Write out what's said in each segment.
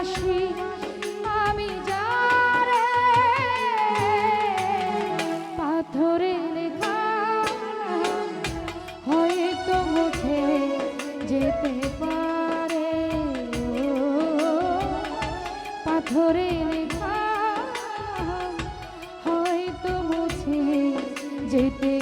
ভালোবাসি আমি যারে পাথরে লেখা হয়তো মুখে যেতে পারে। পাথরে লেখা হয়তো মুছে যেতে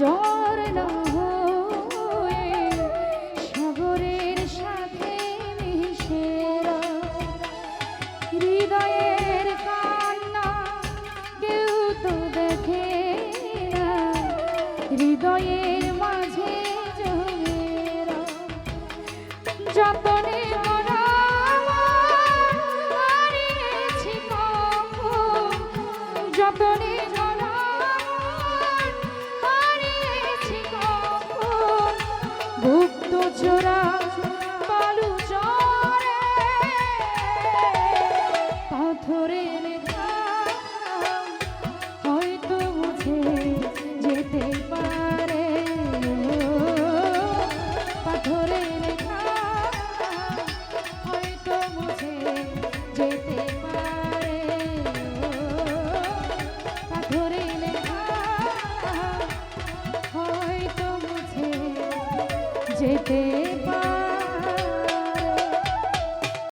ঝর্ণা হয়ে সাগরের সাথে মিশে হৃদয়ের কান্না কেউ তো দেখে না। হৃদয়ের মাঝে জমে রয়। যতনে যতনে গুপ্ত যেতে পার।